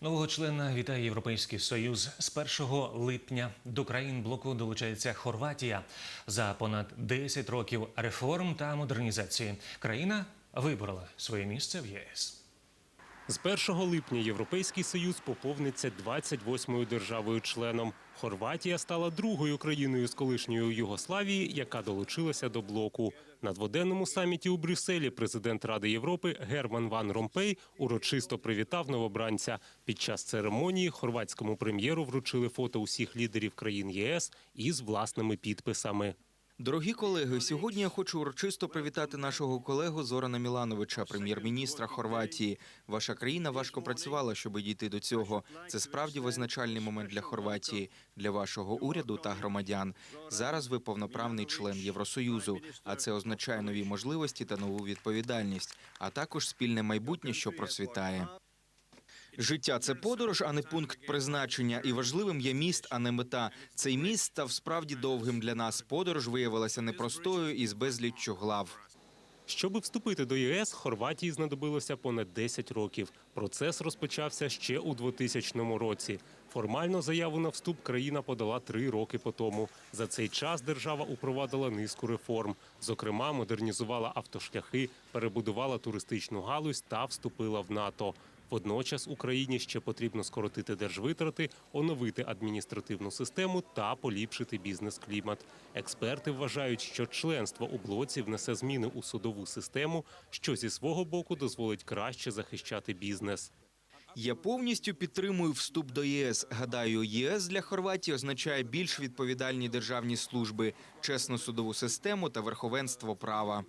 Нового члена вітає Європейський Союз. З 1 липня до країн блоку долучається Хорватія. За понад 10 років реформ та модернізації країна вибрала своє місце в ЄС. З 1 липня Європейський Союз поповниться 28-ю державою-членом. Хорватія стала другою країною з колишньої Югославії, яка долучилася до блоку. На дводенному саміті у Брюсселі президент Ради Європи Герман Ван Ромпей урочисто привітав новобранця. Під час церемонії хорватському прем'єру вручили фото усіх лідерів країн ЄС із власними підписами. Дорогі колеги, сьогодні я хочу урочисто привітати нашого колегу Зорана Мілановича, прем'єр-міністра Хорватії. Ваша країна важко працювала, щоб дійти до цього. Це справді визначальний момент для Хорватії, для вашого уряду та громадян. Зараз ви повноправний член Євросоюзу, а це означає нові можливості та нову відповідальність, а також спільне майбутнє, що процвітає. Життя це подорож, а не пункт призначення. І важливим є міст, а не мета. Цей міст став справді довгим для нас. Подорож виявилася непростою і з безліччю глав. Щоби вступити до ЄС, Хорватії знадобилося понад 10 років. Процес розпочався ще у 2000 році. Формально заяву на вступ країна подала три роки по тому. За цей час держава упровадила низку реформ. Зокрема, модернізувала автошляхи, перебудувала туристичну галузь та вступила в НАТО. Водночас Україні ще потрібно скоротити держвитрати, оновити адміністративну систему та поліпшити бізнес-клімат. Експерти вважають, що членство у блоці внесе зміни у судову систему, що зі свого боку дозволить краще захищати бізнес. Я повністю підтримую вступ до ЄС. Гадаю, ЄС для Хорватії означає більш відповідальні державні служби, чесну судову систему та верховенство права.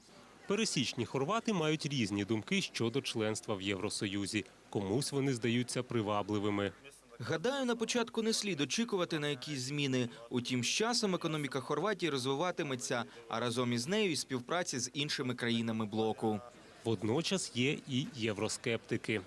Пересічні хорвати мають різні думки щодо членства в Євросоюзі. Комусь вони здаються привабливими. Гадаю, на початку не слід очікувати на якісь зміни. Утім, з часом економіка Хорватії розвиватиметься, а разом із нею і співпраці з іншими країнами блоку. Водночас є і євроскептики.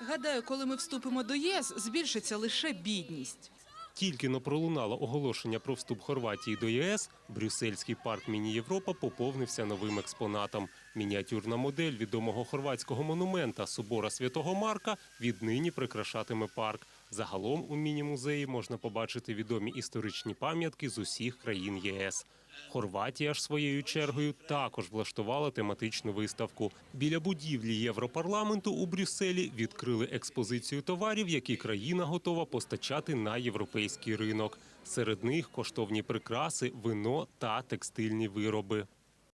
Гадаю, коли ми вступимо до ЄС, збільшиться лише бідність. Тільки но пролунало оголошення про вступ Хорватії до ЄС, брюссельський парк Міні Європа поповнився новим експонатом. Мініатюрна модель відомого хорватського монумента Собора Святого Марка віднині прикрашатиме парк. Загалом у міні-музеї можна побачити відомі історичні пам'ятки з усіх країн ЄС. Хорватія ж своєю чергою також влаштувала тематичну виставку. Біля будівлі Європарламенту у Брюсселі відкрили експозицію товарів, які країна готова постачати на європейський ринок. Серед них коштовні прикраси, вино та текстильні вироби.